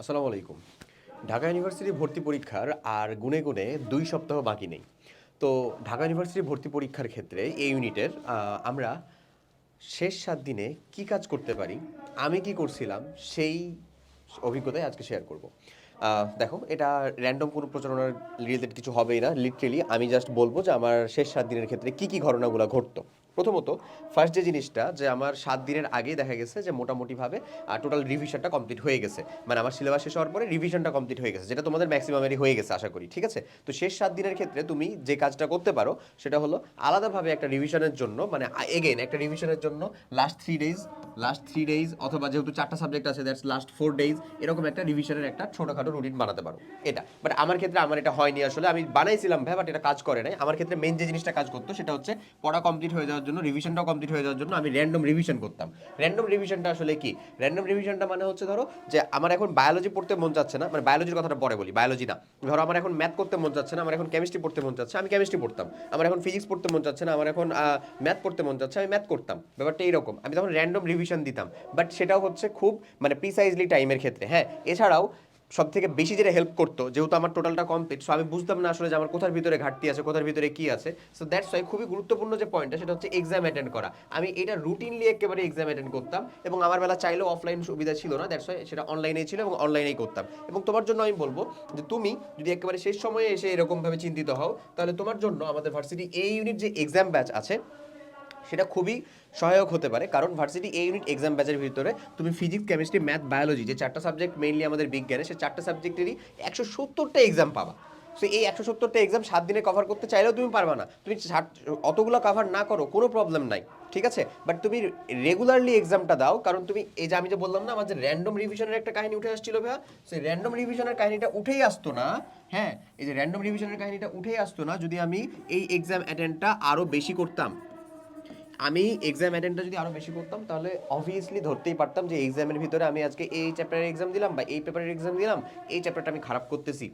আসসালামু আলাইকুম। ঢাকা ইউনিভার্সিটি ভর্তি পরীক্ষার আর গুনে গুনে দুই সপ্তাহ বাকি নেই। তো ঢাকা ইউনিভার্সিটি ভর্তি পরীক্ষার ক্ষেত্রে এই ইউনিটের আমরা শেষ সাত দিনে কি কাজ করতে পারি, আমি কি করছিলাম, সেই অভিজ্ঞতাই আজকে শেয়ার করব। দেখো, এটা র্যান্ডম কোনো প্রচারণার রিলেটেড কিছু হবেই না লিটারেলি আমি জাস্ট বলব যে আমার শেষ সাত দিনের ক্ষেত্রে কি কি ঘটনাগুলো ঘটতো। প্রথমত ফার্স্ট যে জিনিসটা, যে আমার সাত দিনের আগেই দেখা গেছে যে মোটামুটিভাবে টোটাল রিভিশনটা কমপ্লিট হয়ে গেছে। মানে আমার সিলেবাস শেষ হওয়ার পরে রিভিশনটা কমপ্লিট হয়ে গেছে, যেটা তোমাদের ম্যাক্সিমামেরই হয়ে গেছে, আশা করি, ঠিক আছে? তো শেষ সাত দিনের ক্ষেত্রে তুমি যে কাজটা করতে পারো, সেটা হলো আলাদাভাবে একটা রিভিশনের জন্য মানে এগেন একটা রিভিশনের জন্য last three days last three days অথবা যেহেতু চারটা সাবজেক্ট আছে দ্যাটস লাস্ট ফোর ডেজ এরকম একটা রিভিশনের একটা ছোটোখাটো রুটিন বানাতে পারো। এটা। বাট আমার ক্ষেত্রে আমার এটা হয়নি আসলে। আমি বানাইছিলাম ভাই বাট এটা কাজ করে নাই। আমার ক্ষেত্রে মেন যে জিনিসটা কাজ করতো, সেটা হচ্ছে পড়া কমপ্লিট হয়ে যাওয়ার জন্য রিভিশনটাও কমপ্লিট হয়ে যাওয়ার জন্য আমি র্যান্ডম রিভিশন করতাম। র্যান্ডম রিভিশনটা আসলে কি? র্যান্ডম রিভিশনটা মানে হচ্ছে ধরো যে আমার এখন বায়োলজি পড়তে মন চাচ্ছে না। মানে বায়োলজির কথাটা পরে বলি বায়োলজি না। ধরো আমার এখন ম্যাথ করতে মন চাচ্ছে না, আমার এখন কেমিস্ট্রি পড়তে মন চাচ্ছে আমি কেমিস্ট্রি পড়তাম। আমার এখন ফিজিক্স পড়তে মন চাচ্ছে না, আমার এখন ম্যাথ পড়তে মন চাচ্ছে আমি ম্যাথ করতাম। ব্যাপারটা এইরকম। আমি তখন র্যান্ডম রিভিশন দিতাম। বাট সেটাও হচ্ছে খুব মানে প্রিসাইজলি টাইমের ক্ষেত্রে হ্যাঁ? এছাড়াও সব থেকে বেশি যেটা হেল্প করতো, যেহেতু আমার টোটালটা কমপ্লিট সো আমি বুঝতাম না আসলে যে আমার কোথার ভিতরে ঘাটতি আছে, কোথার ভিতরে কি আছে। সো দ্যাটস ওয়াই খুবই গুরুত্বপূর্ণ যে পয়েন্টটা সেটা হচ্ছে এক্সাম অ্যাটেন্ড করা। আমি এটা রুটিনলি একেবারে এক্সাম অ্যাটেন্ড করতাম, এবং আমার বেলা চাইলেও অফলাইন সুবিধা ছিল না দ্যাটস ওয়াই সেটা অনলাইনেই ছিল এবং অনলাইনেই করতাম। এবং তোমার জন্য আমি বলব যে তুমি যদি একেবারে শেষ সময়ে এসে এরকমভাবে চিন্তিত হও, তাহলে তোমার জন্য আমাদের ভার্সিটি এই ইউনিট যে এক্সাম ব্যাচ আছে সেটা খুবই সহায়ক হতে পারে। কারণ ভার্সিটি এই ইউনিট এক্সাম ব্যাচের ভিতরে তুমি ফিজিক্স কেমিস্ট্রি ম্যাথ বায়োলজি যে চারটা সাবজেক্ট মেইনলি আমাদের বিজ্ঞানে, সে চারটা সাবজেক্টেরই একশো সত্তরটা এক্সাম পাবা। সো এই একশো সত্তরটা এক্সাম সাত দিনে কভার করতে চাইলেও তুমি পারবা না। তুমি অতগুলো কভার না করো, কোনো প্রবলেম নাই, ঠিক আছে? বাট তুমি রেগুলারলি এক্সামটা দাও, কারণ তুমি, এই যে আমি যে বললাম না, আমার যে র্যান্ডম রিভিশনের একটা কাহিনী উঠে আসছিল ভাইয়া, সেই র্যান্ডম রিভিশনের কাহিনীটা উঠেই আসতো না হ্যাঁ? এই যে র্যান্ডম রিভিশনের কাহিনীটা উঠেই আসতো না, যদি আমি এই এক্সাম অ্যাটেন্ডটা আরও বেশি করতাম। আমি এক্সাম অ্যাটেন্ডটা যদি আরও বেশি করতাম, তাহলে অবভিয়াসলি ধরতেই পারতাম যে এক্সামের ভিতরে আমি আজকে এই চ্যাপ্টারের এক্সাম দিলাম বা এই পেপারের এক্সাম দিলাম, এই চ্যাপ্টারটা আমি খারাপ করতেছি।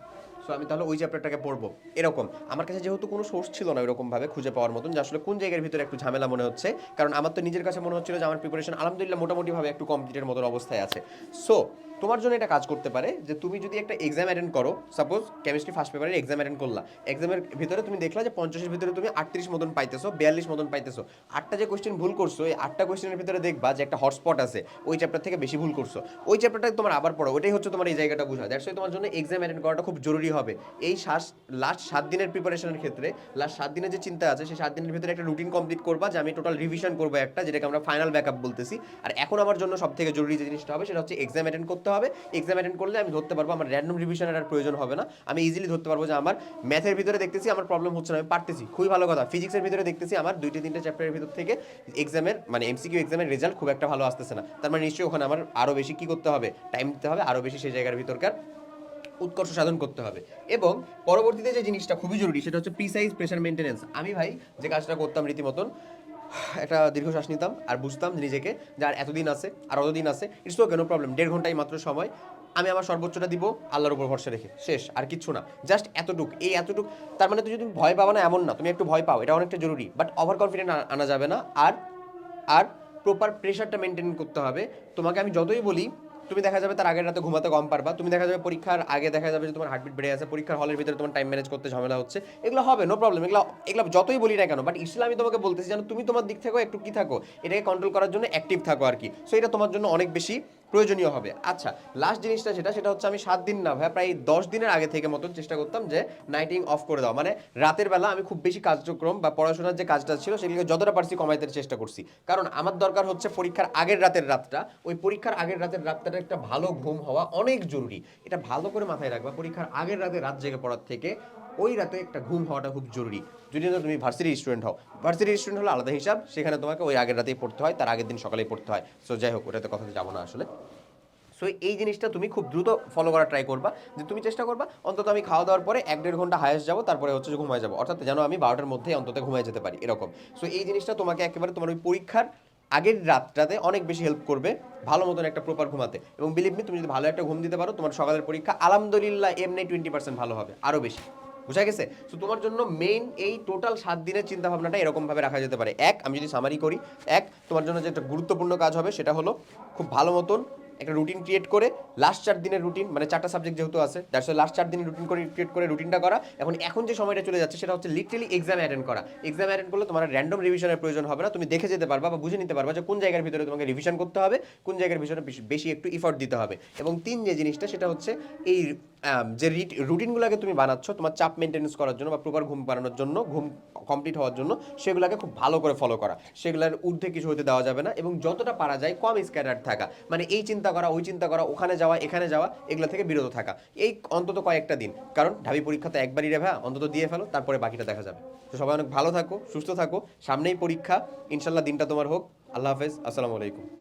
সো আমি তাহলে ওই চ্যাপ্টারটাকে পড়ব। এরকম। আমার কাছে যেহেতু কোনো সোর্স ছিল না এরকমভাবে খুঁজে পাওয়ার মতন, যে আসলে কোন জায়গার ভিতরে একটু ঝামেলা মনে হচ্ছে, কারণ আমার তো নিজের কাছে মনে হচ্ছিল যে আমার প্রিপারেশন আলহামদুলিল্লাহ মোটামুটিভাবে একটু কমপ্লিটের মতন অবস্থায় আছে। সো তোমার জন্য এটা কাজ করতে পারে যে তুমি যদি একটা এক্সাম অ্যাটেন্ড করো সাপোজ কেমিস্ট্রি ফার্স্ট পেপারের এক্সাম অ্যাটেন্ড করলা এক্সামের ভিতরে তুমি দেখলা যে পঞ্চাশের ভিতরে তুমি আটত্রিশ মতন পাইতেছো, বিয়াল্লিশ মতন পাইতেছো। আটটা যে কোয়েশ্চেন ভুল করছ, এই আটটা কোয়েশ্চেনের ভিতরে দেখবা যে একটা হটস্পট আছে, ওই চ্যাপ্টার থেকে বেশি ভুল করছ। ওই চ্যাপ্টারটা তোমার আবার পড়ো, ওইটাই হচ্ছে তোমার এই জায়গাটা বোঝা। দ্যাটস তোমার জন্য এক্সাম অ্যাটেন্ড করাটা খুব জরুরি হবে। এই শ্বাস লাস্ট সাত দিনের প্রিপারেশনের ক্ষেত্রে লাস্ট সাত দিনের যে চিন্তা আছে, সেই সাত দিনের ভিতরে একটা রুটিন কমপ্লিট করবা যে আমি টোটাল রিভিশন করব একটা, যেটাকে আমরা ফাইনাল ব্যাকআপ বলতেছি। আর এখন আমার জন্য সব থেকে জরুরি যে জিনিসটা হবে, সেটা হচ্ছে এক্সাম অ্যাটেন্ড করতে হবে এক্সাম অ্যাটেন্ড করলে আমি ধরতে পারব, আমার র্যান্ডম রিভিশনের আর প্রয়োজন হবে না। আমি ইজিলি ধরতে পারব যে আমার ম্যাথের ভিতরে দেখতেছি আমার প্রবলেম হচ্ছে না, আমি পারতেছি। খুবই ভালো কথা। ফিজিক্সের ভিতরে দেখতেছি আমার দুইটা, তিনটে চ্যাপ্টারের ভিতর থেকে এক্সামের মানে এমসিকিউ এক্সামের রেজাল্ট খুব একটা ভালো আসতেছে না। তার মানে নিশ্চয়ই ওখানে আমার আরও বেশি কি করতে হবে? টাইম দিতে হবে আরও বেশি সেই জায়গার ভিতরকার উৎকর্ষ সাধন করতে হবে। এবং পরবর্তীতে যে জিনিসটা খুবই জরুরি, সেটা হচ্ছে প্রিসাইজ প্রেশার মেনটেনেন্স আমি ভাই যে কাজটা করতাম রীতিমতন একটা দীর্ঘশ্বাস নিতাম আর বুঝতাম নিজেকে যার এতদিন আছে, আর অতদিন আছে ইটস ওকে নো প্রবলেম দেড় ঘন্টাই মাত্র সময়, আমি আমার সর্বোচ্চটা দিব আল্লাহর উপর ভরসা রেখে। শেষ, আর কিচ্ছু না। জাস্ট এতটুক, এই এতটুক, তার মানে তুমি যদি ভয় পাবা না, এমন না। তুমি একটু ভয় পাও, এটা অনেকটা জরুরি। বাট ওভার কনফিডেন্ট আনা যাবে না। আর আর প্রপার প্রেশারটা মেনটেন করতে হবে। তোমাকে আমি যতই বলি তুমি দেখা যাবে তার আগের রাতে ঘুমাতে কম পারবা। তুমি দেখা যাবে পরীক্ষার আগে দেখা যাবে যে তোমার হার্টবিট বেড়ে আছে পরীক্ষার হলের ভিতরে তোমার টাইম ম্যানেজ করতে ঝামেলা হচ্ছে। এগুলো হবে নো প্রবলেম এগুলো এগুলো যতই বলি না কেন বাট ইসলাম আমি তোমাকে বলতেছি যেন তুমি তোমার দিক থেকেও একটু কি থাকো, এটাকে কন্ট্রোল করার জন্য অ্যাক্টিভ থাকো আর কি সো এটা তোমার জন্য অনেক বেশি প্রয়োজনীয় হবে। আচ্ছা লাস্ট জিনিসটা যেটা, সেটা হচ্ছে আমি সাত দিন না ভাই প্রায় দশ দিনের আগে থেকে মতন চেষ্টা করতাম যে নাইটিং অফ করে দেওয়া। মানে রাতের বেলা আমি খুব বেশি কার্যক্রম বা পড়াশোনার যে কাজটা ছিল, সেগুলোকে যতটা পারছি কমাইতে চেষ্টা করছি। কারণ আমার দরকার হচ্ছে পরীক্ষার আগের রাতের রাতটা। ওই পরীক্ষার আগের রাতের রাতটা একটা ভালো ঘুম হওয়া অনেক জরুরি। এটা ভালো করে মাথায় রাখবা, পরীক্ষার আগের রাতে রাত জেগে পড়ার থেকে ওই রাতে একটা ঘুম হওয়াটা খুব জরুরি। যদি না তুমি ভার্সিটির স্টুডেন্ট হও। ভার্সিটির স্টুডেন্ট হলো আলাদা হিসাব, সেখানে তোমাকে ওই আগের রাতেই পড়তে হয়, তার আগের দিন সকালেই পড়তে হয়। সো যাই হোক, ওটাতে কথাতে যাব না আসলে। সো এই জিনিসটা তুমি খুব দ্রুত ফলো করার ট্রাই করবা। যে তুমি চেষ্টা করবা, অন্তত আমি খাওয়া দাওয়ার পরে এক দেড় ঘণ্টা হায়াস যাব, তারপরে হচ্ছে যে ঘুমায় যাব। অর্থাৎ যেন আমি বারোটার মধ্যেই অন্তত ঘুমায় যেতে পারি, এরকম। সো এই জিনিসটা তোমাকে একেবারে তোমার ওই পরীক্ষার আগের রাতটাতে অনেক বেশি হেল্প করবে, ভালো মতন একটা প্রপার ঘুমাতে। এবং বিলিভ মি তুমি যদি ভালো একটা ঘুম দিতে পারো, তোমার সকালের পরীক্ষা আলহামদুলিল্লাহ এমনি টোয়েন্টি পার্সেন্ট ভালো হবে আরও বেশি। বুঝা গেছে? তো তোমার জন্য মেইন এই টোটাল সাত দিনের চিন্তা ভাবনাটা এরকমভাবে রাখা যেতে পারে। এক, আমি যদি সামারি করি, এক, তোমার জন্য যে একটা গুরুত্বপূর্ণ কাজ হবে, সেটা হলো খুব ভালো মতন একটা রুটিন ক্রিয়েট করে লাস্ট চার দিনের রুটিন মানে চারটা সাবজেক্ট যেহেতু আছে দ্যাটস লাস্ট চার দিনের রুটিন করে ক্রিয়েট করে রুটিনটা করা। এখন এখন যে সময়টা চলে যাচ্ছে, সেটা হচ্ছে লিটারালি এক্সাম অ্যাটেন্ড করা। এক্সাম অ্যাটেন্ড করলে তোমার র্যান্ডম রিভিশনের প্রয়োজন হবে না, তুমি দেখে যেতে পারবা বা বুঝে নিতে পারবা যে কোন জায়গার ভিতরে তোমাকে রিভিশন করতে হবে, কোন জায়গার ভিতরে বেশি- একটু ইফোর্ট দিতে হবে। এবং তিন যে জিনিসটা, সেটা হচ্ছে এই যে রুটিনগুলোকে তুমি বানাচ্ছ, তোমার চাপ মেনটেন্স করার জন্য বা প্রপার ঘুম বানানোর জন্য, ঘুম কমপ্লিট হওয়ার জন্য, সেগুলোকে খুব ভালো করে ফলো করা। সেগুলোর ঊর্ধ্বে কিছু হতে দেওয়া যাবে না এবং যতটা পারা যায় কম স্ক্যাটার থাকা। মানে এই চিন্তা করা, ওই চিন্তা করা, ওখানে যাওয়া, এখানে যাওয়া, এগুলো থেকে বিরত থাকা। এই অন্তত কয়েকটা দিন। কারণ ঢাবি পরীক্ষা তো একবারই রে ভাই, অন্তত দিয়ে ফেলো, তারপরে বাকিটা দেখা যাবে। তো সবাই অনেক ভালো থাকো, সুস্থ থাকো, সামনেই পরীক্ষা। ইনশাল্লাহ দিনটা তোমার হোক। আল্লাহ হাফেজ, আসসালামু আলাইকুম।